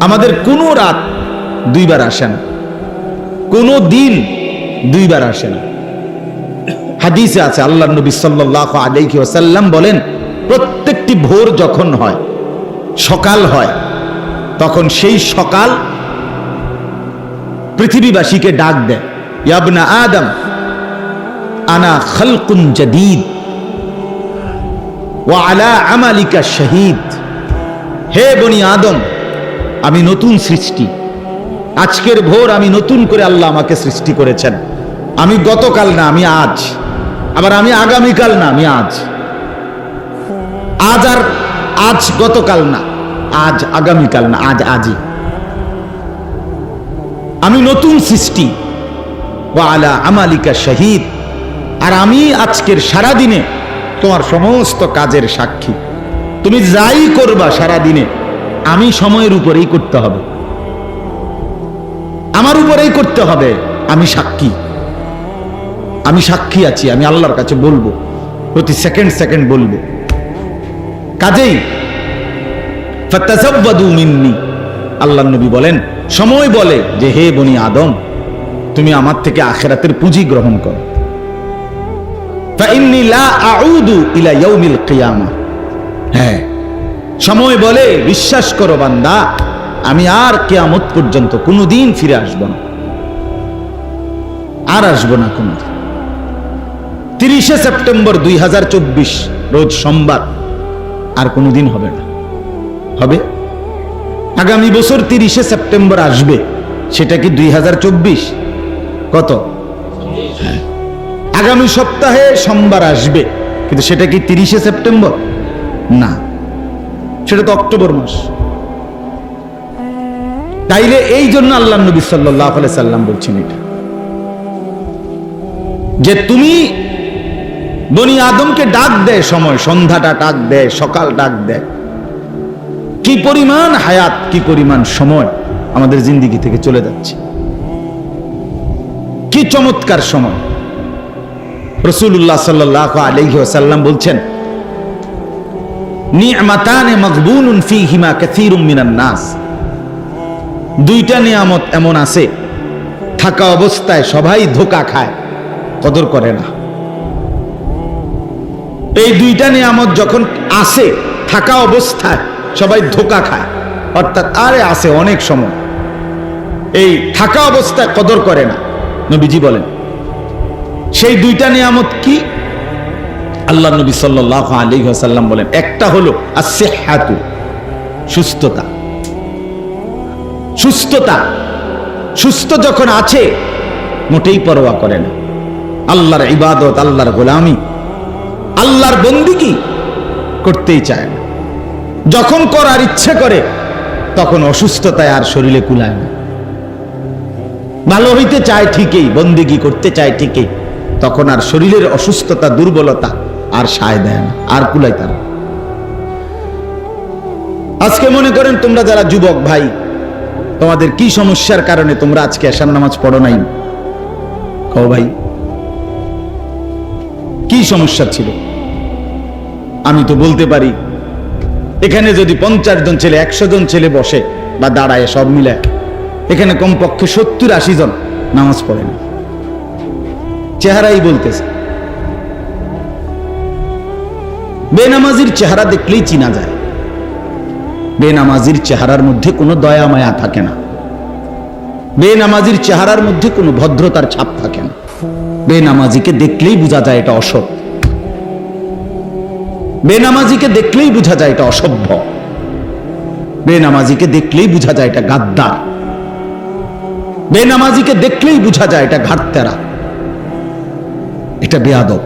আমাদের কোনো রাত দুইবার আসে না। কোনো দিন দুইবার আসে না। হাদিসে আছে আল্লাহ নবী সাল্লাহ আলাইহি ওয়াসাল্লাম বলেন, প্রত্যেকটি ভোর যখন হয়, সকাল হয়, তখন সেই সকাল পৃথিবীবাসীকে ডাক দেয় ইয়াবনা আদম, আনা খালকুন জাদীদ, ওয়া আলা আমালিকা শহীদ, হে বনি আদম আমি নতুন সৃষ্টি। আজকের ভোর আমি নতুন করে আল্লাহ আমাকে সৃষ্টি করেছেন। আমি গতকাল না, আমি আজ। আবার আমি আগামীকাল না, আমি আজ। আজ আর আজ গতকাল না, আজ আগামীকাল না, আজ আজই। আমি নতুন সৃষ্টি। ও আলা আমালিকা শহীদ। আর আমি আজকের সারা দিনে তোমার সমস্ত কাজের সাক্ষী। তুমি যাই করবা সারা দিনে আমি সময়ের উপরেই করতে হবে। আমার উপরেই করতে হবে। আমি সাক্ষী। আমি সাক্ষী আছি, আমি আল্লাহর কাছে বলব। প্রতি সেকেন্ড সেকেন্ড বলব। কাজেই মিন্নি। আল্লাহ নবী বলেন, সময় বলে যে, হে বনি আদম, তুমি আমার থেকে আখেরাতের পুঁজি গ্রহণ করো। ইলা কিয়ামা। হ্যাঁ সময় বলে, বিশ্বাস করো বান্দা, আমি আর কেয়ামত পর্যন্ত কোনোদিন ফিরে আসব না। আর আসব না কোনোদিন। তিরিশে সেপ্টেম্বর দুই হাজার চব্বিশ, রোজ সোমবার, আর কোনোদিন হবে না। হবে? আগামী বছর তিরিশে সেপ্টেম্বর আসবে, সেটা কি দুই হাজার চব্বিশ? কত? হ্যাঁ। আগামী সপ্তাহে সোমবার আসবে, কিন্তু সেটা কি তিরিশে সেপ্টেম্বর? না। সেটা তো অক্টোবর মাস। তাইলে এই জন্য আল্লাহ নবী সাল্লাহ সাল্লাম বলছেন এটা। যে তুমি বনি আদমকে ডাক দেয় সময়, সন্ধ্যাটা ডাক দেয়, সকাল ডাক দেয়। কি পরিমাণ হায়াত, কি পরিমাণ সময় আমাদের জিন্দিগি থেকে চলে যাচ্ছে। কি চমৎকার সময়। রসুল্লাহ সাল্লাহ আলহি বলছেন নিয়মাতানে মকবুলুন ফিহিমা কাসীরুম মিনান নাস। দুইটা নিয়ামত এমন আছে, থাকা অবস্থায় সবাই ধোকা খায়, কদর করে না। এই দুইটা নিয়ামত যখন আসে, থাকা অবস্থায় সবাই ধোকা খায়, অর্থাৎ আরে আসে অনেক সময়। এই থাকা অবস্থায় কদর করে না, নবীজি বলেন। সেই দুইটা নিয়ামত কি? আল্লাহ নবী সাল্লাহ আলী সাল্লাম বলেন, একটা হলো হাতু সুস্থতা। সুস্থতা, সুস্থ যখন আছে, মোটেই পরোয়া করে না। আল্লাহর ইবাদত, আল্লাহর গোলামি, আল্লাহর বন্দিকি করতেই চায় না। যখন করার ইচ্ছে করে, তখন অসুস্থতায় আর শরীরে কুলায় না। ভালো হইতে চায় ঠিকই, বন্দিগি করতে চায় ঠিকই, তখন আর শরীরের অসুস্থতা, দুর্বলতা আর সায় দেয় না, আর কুলাই তারা। আজকে মনে করেন তোমরা যারা যুবক ভাই, তোমাদের কি সমস্যার কারণে তোমরা আজকে এসার নামাজ পড়ো নাই? কও ভাই, কি সমস্যা ছিল? আমি তো বলতে পারি, এখানে যদি পঞ্চাশ জন ছেলে, একশো জন ছেলে বসে বা দাঁড়ায় সব মিলে, এখানে কমপক্ষে সত্তর আশি জন নামাজ পড়ে না। চেহারাই বলতেছে। বেনামাজির চেহারা দেখলেই চিনা যায়। বেনামাজির চেহারার মধ্যে কোনো দয়া মায়া থাকে না। বেনামাজির চেহারার মধ্যে কোনো ভদ্রতার ছাপ থাকে না। বেনামাজিকে দেখলেই বোঝা যায় এটা অসৎ। বেনামাজিকে দেখলেই বোঝা যায় এটা অসভ্য। বেনামাজিকে দেখলেই বোঝা যায় এটা গাদ্দার। বেনামাজিকে দেখলেই বোঝা যায় এটা ঘাটতেরা এটা বেয়াদব।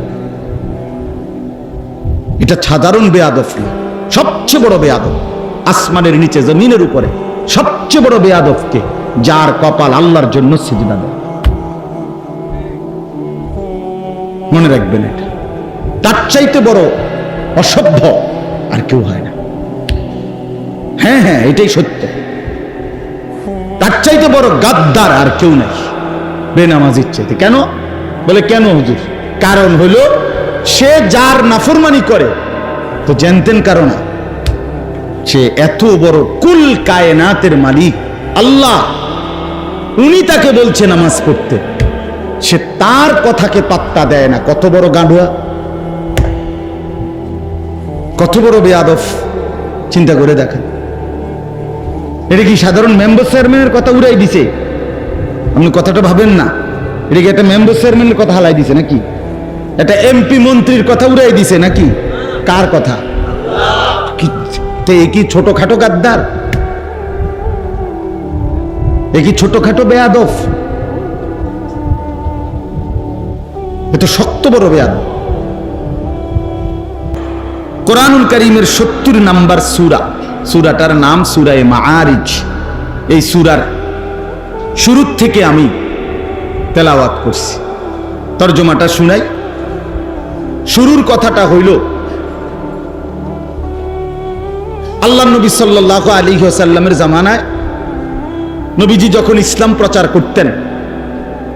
এটা সাধারণ বেয়াদব না। সবচেয়ে বড় বেয়াদব আসমানের নিচে, জমিনের উপরে। সবচেয়ে বড় বেয়াদবকে যার কপাল আল্লাহর জন্য সিজদা দেয়। মনে রাখবেন এটা। তার চাইতে বড় অসভ্য আর কেউ হয় না। হ্যাঁ হ্যাঁ এটাই সত্য। তার চাইতে বড় গাদ্দার আর কেউ নাই। বেনামাজির চাইতে। কেন? বলে, কেন হুজুর? কারণ হলো সে যার নাফরমানি করে, তো জানতেন কারণ সে এত বড় কুল কায়নাতের মালিক, আল্লাহ। উনি তাকে বলছে নামাজ পড়তে। সে তার কথাকে পাত্তা দেয় না। কত বড় গাঁডুয়া কত বড় বেয়াদফ চিন্তা করে দেখেন। এটা কি সাধারণ মেম্বার চেয়ারম্যানের কথা উড়াই দিছে? আপনি কথাটা ভাবেন না। এটা কি একটা মেম্বার চেয়ারম্যানের কথা হালাই দিছে নাকি? এটা এমপি মন্ত্রীর কথা উড়াই দিছে নাকি? কার কথা? কি- ছোটখাটো গাদ্দার? এ কি ছোটখাটো বেয়াদফ এ তো শক্ত বড় বেয়াদব। কোরআনুল করিমের সত্তর নাম্বার সুরা, সুরাটার নাম সুরায় মাআরিজ। এই সুরার শুরুর থেকে আমি তেলাওয়াত করছি। তর্জমাটা শুনাই। শুরুর কথাটা হইল, আল্লাহ নবী সাল্লাহ আলী সাল্লামের জামানায় নবীজি যখন ইসলাম প্রচার করতেন,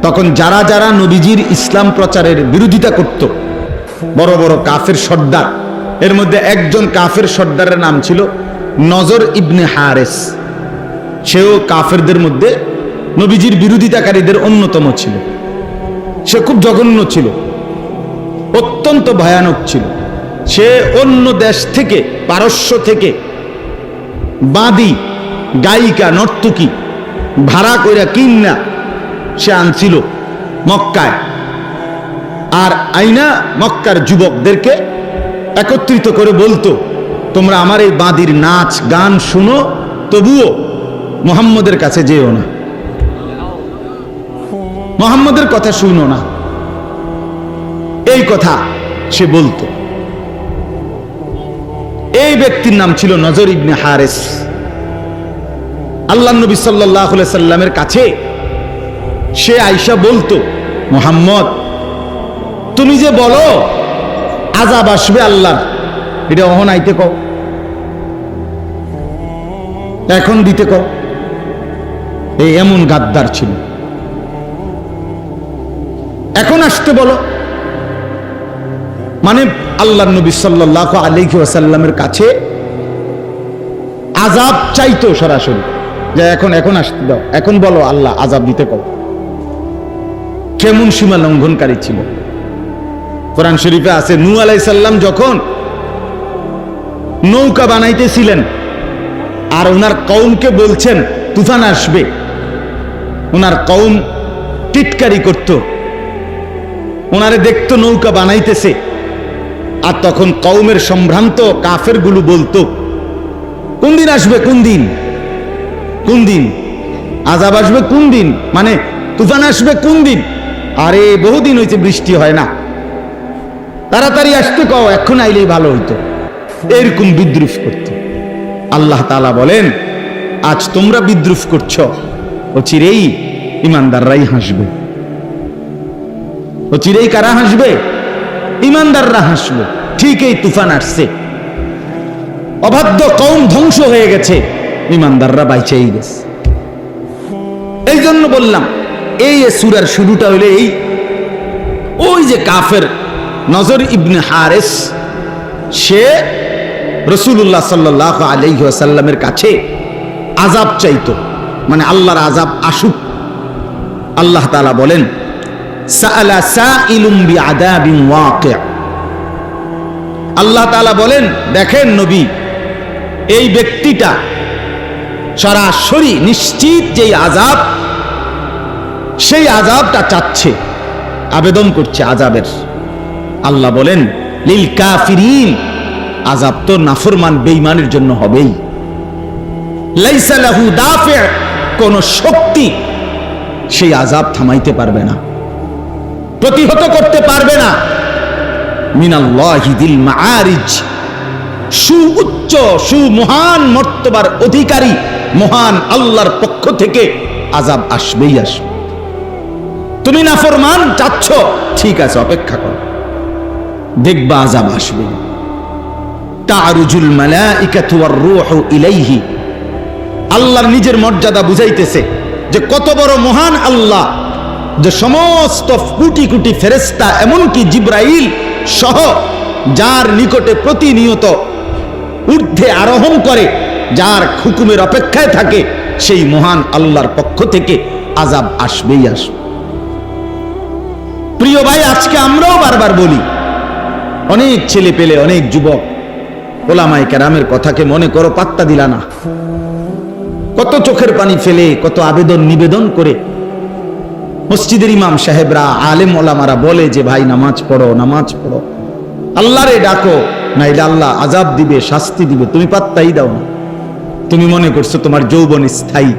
তখন যারা যারা নবীজির ইসলাম প্রচারের বিরোধিতা করত, বড় বড় কাফের সর্দার, এর মধ্যে একজন কাফের সর্দারের নাম ছিল নজর ইবনে হারেস। সেও কাফেরদের মধ্যে নবীজির বিরোধিতাকারীদের অন্যতম ছিল। সে খুব জঘন্য ছিল। অত্যন্ত ভয়ানক ছিল। সে অন্য দেশ থেকে, পারস্য থেকে বাদি গায়িকা, নর্তকী ভাড়া কইরা কিন্না সে আনছিল মক্কায়। আর আইনা মক্কার যুবকদেরকে একত্রিত করে বলতো, তোমরা আমার এই বাঁদির নাচ, গান শুনো, তবুও মোহাম্মদের কাছে যেও না। মোহাম্মদের কথা শুনো না। এই কথা সে বলতো। এই ব্যক্তির নাম ছিল নজর ইবনে হারেস। আল্লাহ নবী সাল্লাহ সাল্লামের কাছে সে আইসা বলতো, মোহাম্মদ, তুমি যে বলো আজাব আসবে আল্লাহ এটা অহন আইতে কও। এখন দিতে কও। এই এমন গাদ্দার ছিল। এখন আসতে বলো। মানে আল্লাহ নবী সাল্লাহ আলিহি ওয়াসাল্লামের কাছে আজাব চাইতো সরাসরি যে এখন এখন আসতে দাও, এখন বলো আল্লাহ আজাব দিতে কও। কেমন সীমা লঙ্ঘনকারী ছিল। কোরআন শরীফে আছে নু আলাইসাল্লাম যখন নৌকা বানাইতেছিলেন আর ওনার কৌমকে বলছেন, তুফান আসবে। ওনার কৌম টিটকারি করত। ওনারে দেখতো নৌকা বানাইতেছে। আর তখন কৌমের সম্ভ্রান্ত কাফেরগুলো বলতো, কোন দিন আসবে? কোন দিন? কোন দিন? আজাব আসবে কোন দিন? মানে তুফান আসবে কোন দিন? আরে, বহুদিন হয়েছে বৃষ্টি হয় না। তাড়াতাড়ি আসতে কও, এখন আইলেই ভালো হইতো। এরকম বিদ্রুপ করত। আল্লাহ তালা বলেন, আজ তোমরা বিদ্রুপ করছ। ও চিরেই ইমানদাররাই হাসবে। ও চিরেই কারা হাসবে? ইমানদাররা হাসলো ঠিক এই তুফান আসছে। অবাধ্য কম ধ্বংস হয়ে গেছে। ইমানদাররা বাইচেই গেছে। এই জন্য বললাম, এই সুরার শুরুটা হলে এই, ওই যে কাফের নজর ইবনে হারেস, সে রসুল্লাহ সাল্লাহ আলহ্লামের কাছে আজাব চাইতো। মানে আল্লাহর আজাব আসুক। আল্লাহ তালা বলেন আল্লাহ বলেন, দেখেন নবী, এই ব্যক্তিটা সরাসরি নিশ্চিত যেই আজাব সেই আজাবটা চাচ্ছে, আবেদন করছে আজাবের আল্লাহ বলেন, লিল কাফিরিন আজাব তো নাফরমান বেইমানের জন্য হবেই। লাইসা লাহু দাফি, কোন শক্তি সেই আজাব থামাইতে পারবে না। প্রতিহত করতে পারবে না। মাআরিজ। সুউচ্চ, সুমহান মর্তবার অধিকারী, মহান আল্লাহর পক্ষ থেকে আজাব আসবেই আসবে। তুমি নাফরমান চাচ্ছ? ঠিক আছে, অপেক্ষা করো। দেখবা আজাব আসবে। ইলাইহি। আল্লাহর নিজের মর্যাদা বুঝাইতেছে যে কত বড় মহান আল্লাহ যে সমস্ত কোটি কোটি ফেরেস্তা এমনকি জিব্রাইল সহ যার নিকটে প্রতিনিয়ত ঊর্ধ্বে আরোহণ করে, যার হুকুমের অপেক্ষায় থাকে, সেই মহান আল্লাহর পক্ষ থেকে আজাব আসবেই আসবে। প্রিয় ভাই, আজকে আমরাও বারবার বলি, অনেক ছেলে পেলে, অনেক যুবক ওলামাই কেরামের কথাকে মনে করো পাত্তা দিলা না। কত চোখের পানি ফেলে, কত আবেদন নিবেদন করে মসজিদের ইমাম সাহেবরা, আলেম ওলামারা বলে যে, ভাই, নামাজ পড়ো নামাজ পড়ো। আল্লাহরে ডাকো, নাইলে আল্লাহ আজাব দিবে, শাস্তি দিবে। তুমি পাত্তাই দাও না। তুমি মনে করছ তোমার যৌবন স্থায়ী।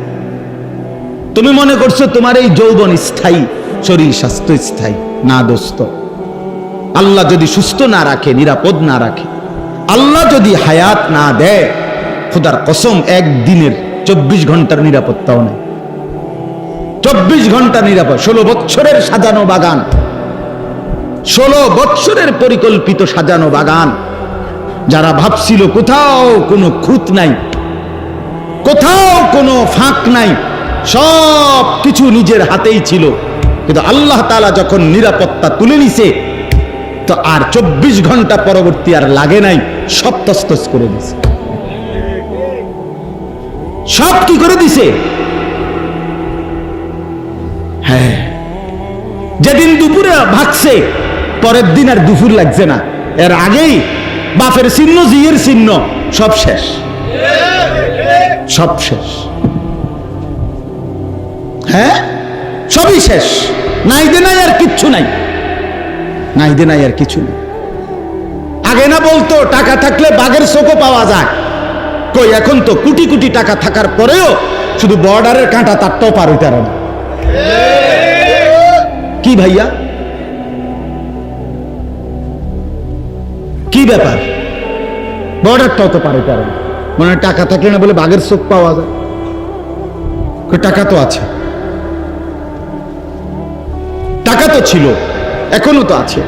তুমি মনে করছ তোমার এই যৌবন স্থায়ী। শরীর, স্বাস্থ্য স্থায়ী। না দোস্ত। আল্লাহ যদি সুস্থ না রাখে, নিরাপদ না রাখে, আল্লাহ যদি হায়াত না দেয়, খোদার কসম, একদিনের চব্বিশ ঘণ্টার নিরাপত্তাও নেই। চব্বিশ ঘণ্টা নিরাপদ, ষোলো বৎসরের সাজানো বাগান, ষোলো বৎসরের পরিকল্পিত সাজানো বাগান। যারা ভাবছিল কোথাও কোনো খুঁত নাই, কোথাও কোনো ফাঁক নাই, সব কিছু নিজের হাতেই ছিল। কিন্তু আল্লাহ তাআলা যখন নিরাপত্তা তুলে নিছে, তো আর চব্বিশ ঘণ্টা পরবর্তী আর লাগে নাই, সব তস্তস করে দিছে। সব কি করে দিছে? হ্যাঁ। যেদিন দুপুরে ভাগছে, পরের দিন আর দুপুর লাগছে না। এর আগেই বাপের চিহ্ন, জিয়ের চিহ্ন, সব শেষ। সব শেষ। হ্যাঁ? সবই শেষ। নাই দে নাই আর কিচ্ছু নাই। নাই দে নাই আর কিছু নেই। আগে না বলতো, টাকা থাকলে বাঘের চোখও পাওয়া যায়। কই, এখন তো কোটি কোটি টাকা থাকার পরেও শুধু বর্ডারের কাঁটা তারটাও পার হইতে না। কি ভাইয়া? কি ব্যাপার? বর্ডারটাও তো পারে না। মনে টাকা থাকলে না বলে বাঘের চোখ পাওয়া যায়। টাকা তো আছে। টাকা তো ছিল, এখনও তো আছে।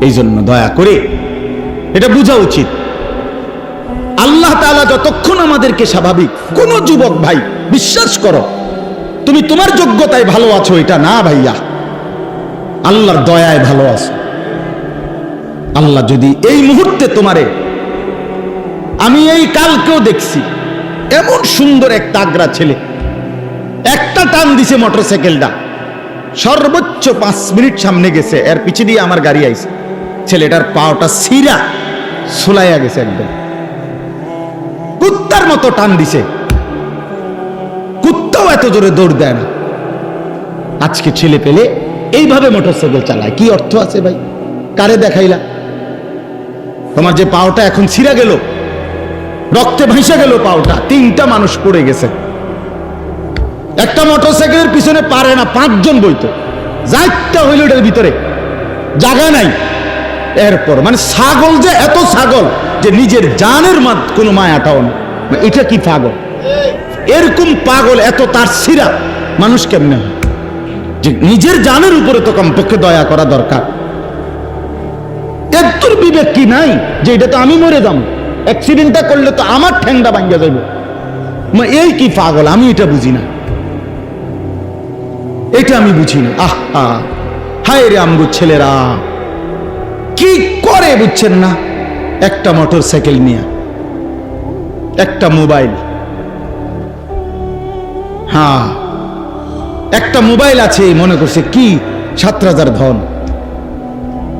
এই জন্য দয়া করে এটা বোঝা উচিত। আল্লাহ তাআলা যতক্ষণ আমাদেরকে স্বাভাবিক, কোন যুবক ভাই, বিশ্বাস করো তুমি তোমার যোগ্যতায় ভালো আছো, এটা না ভাইয়া। আল্লাহর দয়ায় ভালো আছো। আল্লাহ যদি এই মুহূর্তে তোমারে, আমি এই কালকেও দেখছি, এমন সুন্দর এক তাগরা ছেলে, একটা টান দিছে মোটরসাইকেলটা, সর্বোচ্চ পাঁচ মিনিট সামনে গেছে, এর পিছে দিয়ে আমার গাড়ি আইছে। ছেলেটার পাওটা সিরা, সোলাইয়া গেছে একদম। কুত্তার মতো টান দিছে। এত জোরে দৌড় দেয় না। আজকে ছেলে পেলে এইভাবে মোটরসাইকেল চালায়। কি অর্থ আছে ভাই? কারে দেখাইলা? তোমার যে পাওটা এখন ছিঁড়া গেল, রক্তে ভাসে গেল পাওটা, তিনটা মানুষ পড়ে গেছে। একটা মোটরসাইকেলের পিছনে পারে না, পাঁচজন বইতো। যাইটা হইল এটার ভিতরে। জায়গা নাই। এরপর মানে ছাগল যে এত ছাগল যে নিজের জানের মাত কোনো মায়াটাও না এটা কি পাগল? এরকম পাগল এত তার সিরা মানুষ কেমনে যে নিজের জানের উপরে তো কমপক্ষে দয়া করা দরকার। এর তোর বিবেক কি নাই? যে এটা তো আমি মরে যাব। অ্যাক্সিডেন্টটা করলে তো আমার ঠ্যাংটা ভাঙ্গা যাইব। এই কি পাগল? আমি এটা বুঝি না। এটা আমি বুঝি না। আহা হায় রে আমগো ছেলেরা। কি করে বুঝছেন না? একটা মোটর সাইকেল নিয়ে, একটা মোবাইল। হ্যাঁ। একটা মোবাইল আছে, মনে করছে, কি সাত হাজার ধন।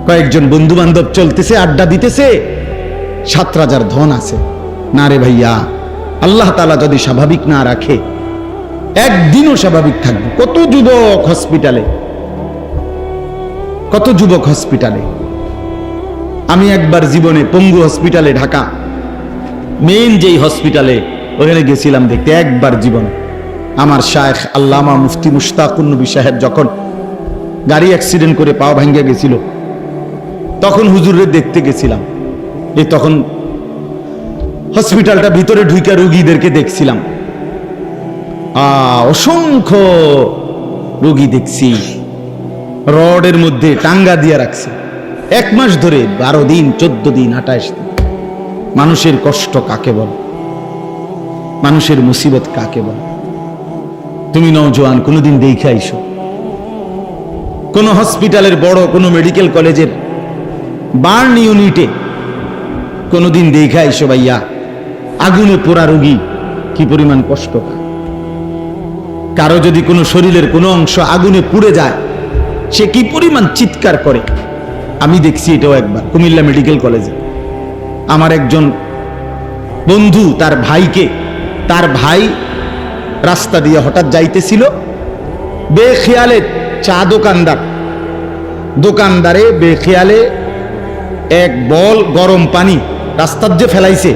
কয়েকজন বন্ধু বান্ধব চলতেছে, আড্ডা দিতেছে সাত হাজার ধন আছে। না রে ভাইয়া, আল্লাহ তালা যদি স্বাভাবিক না রাখে, একদিনও স্বাভাবিক থাকবে। কত যুবক হসপিটালে, কত যুবক হসপিটালে। আমি একবার জীবনে পঙ্গু হসপিটালে, ঢাকা, মেইন যেই হসপিটালে, ওখানে গেছিলাম দেখতে, একবার জীবনে। আমার শায়েখ আল্লামা মুফতি মুশতাকুন নবী সাহেব যখন গাড়ি অ্যাক্সিডেন্ট করে পা ভাঙ্গে গেছিল, তখন হুজুরের দেখতে গেছিলাম। এই তখন হসপিটালটা ভিতরে ঢুইকা রুগীদেরকে দেখছিলাম। অসংখ্য রুগী দেখছি। রডের মধ্যে টাঙ্গা দিয়ে রাখছে। এক মাস ধরে বারো দিন, চোদ্দ দিন, আঠাশ দিন। মানুষের কষ্ট কাকে বল? মানুষের মুসিবত কাকে বল? তুমি নৌজোয়ান কোনোদিন দেখে আইসো। কোন হসপিটালের বড়, কোনো মেডিকেল কলেজের বার্ন ইউনিটে কোনোদিন দেখা এসো ভাইয়া, আগুনে পোড়া রুগী কি পরিমাণ কষ্ট কারও যদি কোনো শরীরের কোনো অংশ আগুনে পুড়ে যায়, সে কি পরিমাণ চিৎকার করে? আমি দেখছি এটাও একবার, কুমিল্লা মেডিকেল কলেজে। আমার একজন বন্ধু, তার ভাইকে, তার ভাই রাস্তা দিয়ে হঠাৎ যাইতেছিল, বেখেয়ালে চা দোকানদার। দোকানদারে বেখেয়ালে এক বল গরম পানি রাস্তার যে ফেলাইছে,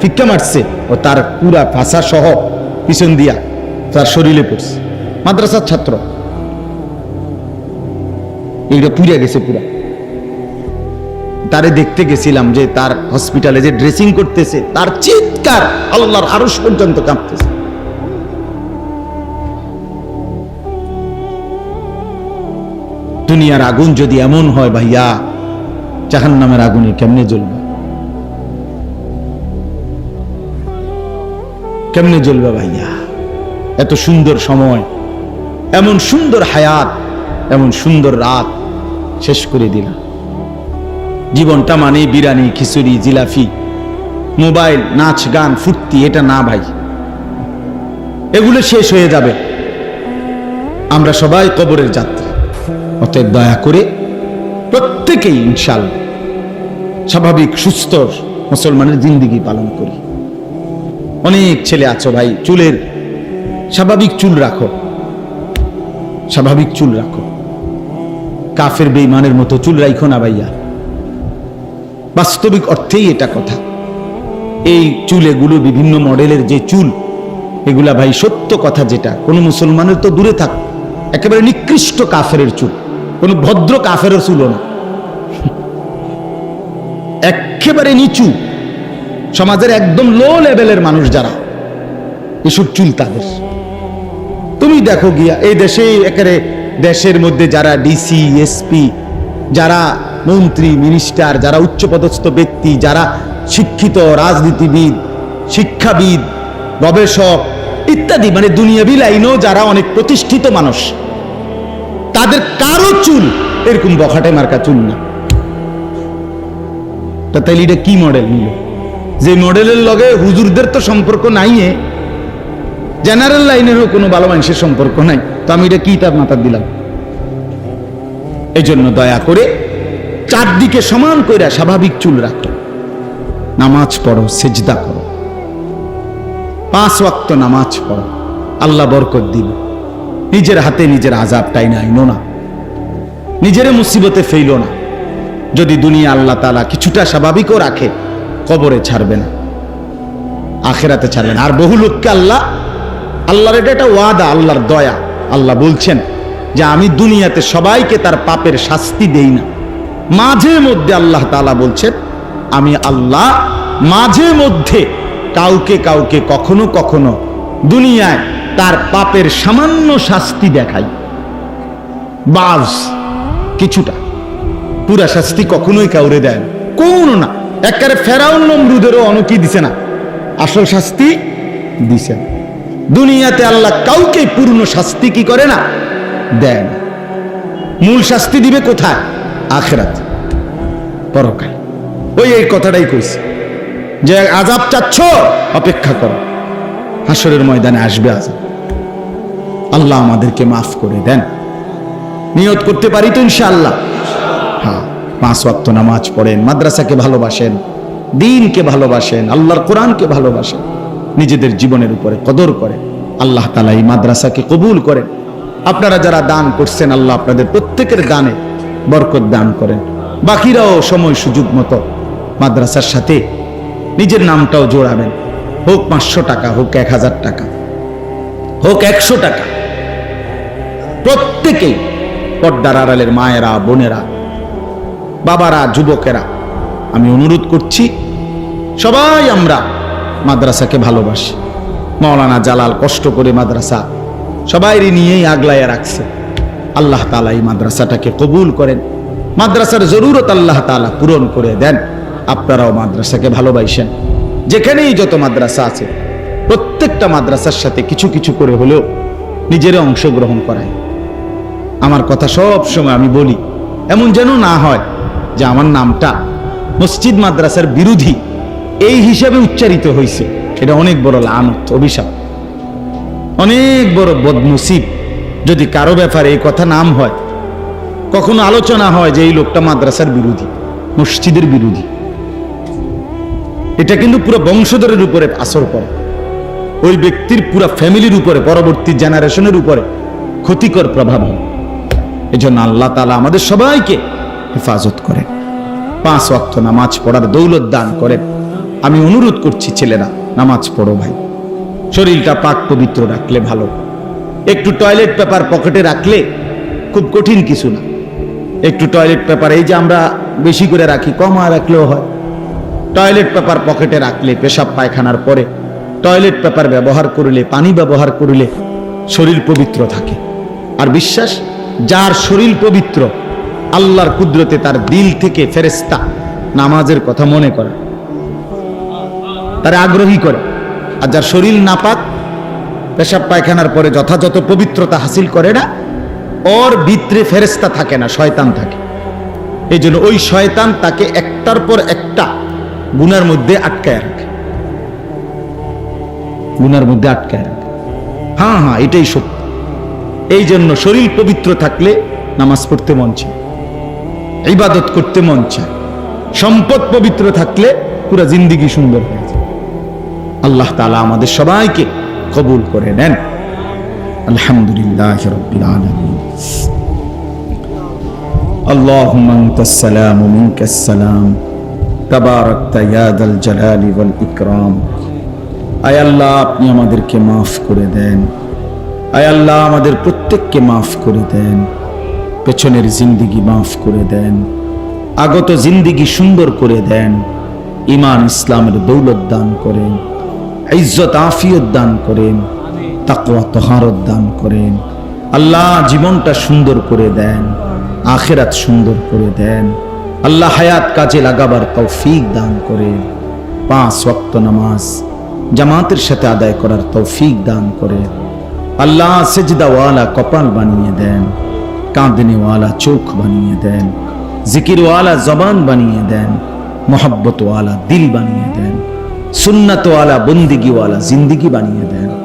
ফিক্কা মারছে ও তার পুরা ভাষা সহ পিছন দিয়া তার শরীরে পড়ছে। মাদ্রাসার ছাত্র। এইটা পুড়ে গেছে পুরা। তারে দেখতে গেছিলাম যে তার হসপিটালে যে ড্রেসিং করতেছে, তার চিৎকার আল্লাহর আরস পর্যন্ত কাঁপতেছে। দুনিয়ার আগুন যদি এমন হয় ভাইয়া জাহান নামের আগুনে কেমনে জ্বলবে? কেমনে জ্বলবে ভাইয়া? এত সুন্দর সময়, এমন সুন্দর হায়াত, এমন সুন্দর রাত শেষ করে দিলাম। জীবনটা মানে বিরানি খিচুড়ি জিলাফি মোবাইল, নাচ, গান, ফুর্তি, এটা না ভাই। এগুলো শেষ হয়ে যাবে। আমরা সবাই কবরের যাত্রী। অতএব দয়া করে প্রত্যেকেই ইনশাল স্বাভাবিক, সুস্থ মুসলমানের জিন্দিগি পালন করি। অনেক ছেলে আছো ভাই, চুলের স্বাভাবিক চুল রাখো। স্বাভাবিক চুল রাখো। কাফের বেইমানের মতো চুল রাইখো না ভাইয়া। বাস্তবিক অর্থেই এটা কথা। এই চুল এগুলো বিভিন্ন মডেলের যে চুল, এগুলা ভাই সত্য কথা যেটা। কোনো মুসলমানের তো দূরে থাক, একেবারে নিকৃষ্ট কাফের চুল। কোনো ভদ্র কাফেরও চুলও না। একেবারে নিচু। সমাজের একদম লো লেভেলের মানুষ যারা এসব চুল তাদের। তুমি দেখো গিয়া, এই দেশে একেবারে দেশের মধ্যে যারা ডিসি এসপি যারা মন্ত্রী মিনিস্টার যারা উচ্চপদস্থ ব্যক্তি, যারা শিক্ষিত, রাজনীতিবিদ, শিক্ষাবিদ, গবেষক ইত্যাদি মানে দুনিয়াবি লাইনেও যারা অনেক প্রতিষ্ঠিত মানুষ তাদের কারও চুল এরকম বখাটে মার্কা চুল না। তা তাইলে এটা কি মডেল নিল? যে মডেলের লগে হুজুরদের তো সম্পর্ক নাই জেনারেল লাইনেরও কোনো ভালো মানুষের সম্পর্ক নাই। তো আমি এটা কি তার মাথা দিলাম? এই জন্য দয়া করে চারদিকে সমান কইরা স্বাভাবিক চুল রাখো। নামাজ পড়ো, সেজদা করো। পাঁচ ওয়াক্ত নামাজ পড়ো। আল্লাহ বরকত দিবে নিজের হাতে নিজের আজাবটাই না, আইনো না। নিজের মুসিবতে ফেইল না। যদি দুনিয়া আল্লাহ তালা কিছুটা স্বাভাবিকও রাখে, কবরে ছাড়বে না। আখেরাতে ছাড়বে না। আর বহু লোককে আল্লাহ, আল্লাহর এটা একটা ওয়াদা, আল্লাহর দয়া। আল্লাহ বলছেন যে, আমি দুনিয়াতে সবাইকে তার পাপের শাস্তি দেই না। মাঝে মধ্যে আল্লাহ তালা বলছেন, আমি আল্লাহ মাঝে মধ্যে কাউকে কাউকে কখনো কখনো দুনিয়ায় তার পাপের সামান্য শাস্তি দেখাই। বাজ কিছুটা। পুরা শাস্তি কখনোই কাউরে দেয় না। কোনো না। একেবারে ফেরাউন নমরুদেরও অনকি দিছে না। আসল শাস্তি দিছে। দুনিয়াতে আল্লাহ কাউকে পূর্ণ শাস্তি কি করে না? দেয় না। মূল শাস্তি দিবে কোথায়? আখেরাত। পরকাল। ওই এই কথাটাই কইছে। যে আজাব চাচ্ছ, অপেক্ষা করো। হাসরের ময়দানে আসবে আজাব আল্লাহ আমাদেরকে মাফ করে দেন। নিয়ত করতে পারি তো ইনশাআল্লাহ। হ্যাঁ পাঁচ ওয়াক্ত নামাজ পড়েন, মাদ্রাসাকে ভালোবাসেন, দিনকে ভালোবাসেন, আল্লাহর কোরআনকে ভালোবাসেন, নিজেদের জীবনের উপরে কদর করেন, আল্লাহ তালা এই মাদ্রাসাকে কবুল করেন। আপনারা যারা দান করছেন, আল্লাহ আপনাদের প্রত্যেকের দানে বরকত দান করেন। বাকিরাও সময় সুযোগ মতো মাদ্রাসার সাথে নিজের নামটাও জোড়াবেন। হোক পাঁচশো টাকা, হোক এক হাজার টাকা, হোক একশো টাকা। প্রত্যেকেই পর্দার আড়ালের মায়েরা, বোনেরা, বাবারা, যুবকেরা, আমি অনুরোধ করছি, সবাই আমরা মাদ্রাসাকে ভালোবাসি। মাওলানা জালাল কষ্ট করে মাদ্রাসা সবাইরই নিয়েই আগলাইয়া রাখছে। আল্লাহ তালা এই মাদ্রাসাটাকে কবুল করেন। মাদ্রাসার জরুরত আল্লাহ তালা পূরণ করে দেন। আপনারাও মাদ্রাসাকে ভালোবাসেন। যেখানেই যত মাদ্রাসা আছে, প্রত্যেকটা মাদ্রাসার সাথে কিছু কিছু করে হলেও নিজেরা অংশগ্রহণ করায়। আমার কথা সব সময় আমি বলি। এমন যেন না হয় যে আমার নামটা মসজিদ মাদ্রাসার বিরোধী। এই হিসাবে উচ্চারিত হয়েছে এটা অনেক বড় লানত, অভিশাপ। অনেক বড় বদনসিব। যদি কারও ব্যাপারে এই কথা নাম হয়, কখনো আলোচনা হয় যে এই লোকটা মাদ্রাসার বিরোধী, মসজিদের বিরোধী। এটা কিন্তু পুরো বংশধরের উপরে আসর পড়ে। ওই ব্যক্তির পুরো ফ্যামিলির উপরে, পরবর্তী জেনারেশনের উপরে ক্ষতিকর প্রভাব হয়। এই জন্য আল্লাহ তালা আমাদের সবাইকে হেফাজত করেন। পাঁচ ওয়াক্ত নামাজ পড়ার দৌলত দান করেন। আমি অনুরোধ করছি ছেলেরা, নামাজ পড়ো ভাই। শরীরটা পাক পবিত্র রাখলে ভালো। একটু টয়লেট পেপার পকেটে রাখলে খুব কঠিন কিছু না। একটু টয়লেট পেপার, এই যে আমরা বেশি করে রাখি, কম আর রাখলেও হয়। টয়লেট পেপার পকেটে রাখলে, পেশাব পায়খানার পরে টয়লেট পেপার ব্যবহার করলে, পানি ব্যবহার করলে শরীর পবিত্র থাকে। আর বিশ্বাস যার শরীর পবিত্র, আল্লাহর কুদরতে তার দিল থেকে ফেরেস্তা নামাজের কথা মনে করে, তার আগ্রহী করে। আর যার শরীর নাপাক, পেশাব পায়খানার পরে যথাযথ পবিত্রতা হাসিল করে না, ওর ভিতরে ফেরেস্তা থাকে না, শয়তান থাকে। এই জন্য ওই শয়তান তাকে একটার পর একটা গুনার মধ্যে আটকায় রাখে। গুনার মধ্যে আটকায় রাখে। হ্যাঁ হ্যাঁ এটাই সত্য। এই জন্য শরীর পবিত্র থাকলে নামাজ পড়তে মন চায় ইবাদত করতে মন চায় সম্পদ পবিত্র থাকলে পুরো জিন্দিগি সুন্দর হয়ে যায় আল্লাহ তালা আমাদের সবাইকে কবুল করে নেন আলহামদুলিল্লাহ রব্বিল আলামিন اللهم انت السلام ومنك السلام تباركت يا ذا الجلال والاكرام আয় আল্লাহ আপনি আমাদেরকে মাফ করে দেন আয় আল্লাহ, আমাদের প্রত্যেককে মাফ করে দেন। পেছনের জিন্দিগি মাফ করে দেন। আগত জিন্দিগি সুন্দর করে দেন। ইমান ইসলামের দৌলত দান করেন। ইজ্জত, আফিয়ত দান করেন। তাকওয়া, তহারত দান করেন। আল্লাহ জীবনটা সুন্দর করে দেন। আখেরাত সুন্দর করে দেন। আল্লাহ হায়াত কাজে লাগাবার তৌফিক দান করেন। পাঁচ ওয়াক্ত নামাজ জামাতের সাথে আদায় করার তৌফিক দান করেন। আল্লাহ সেজদাওয়ালা কপাল বানিয়ে দেন, কাঁদনেওয়ালা চোখ বানিয়ে দেন, জিকিরওয়ালা জবান বানিয়ে দেন, মোহাব্বতওয়ালা দিল বানিয়ে দেন, সুন্নতওয়ালা বন্দিগিওয়ালা জিন্দিগি বানিয়ে দেন।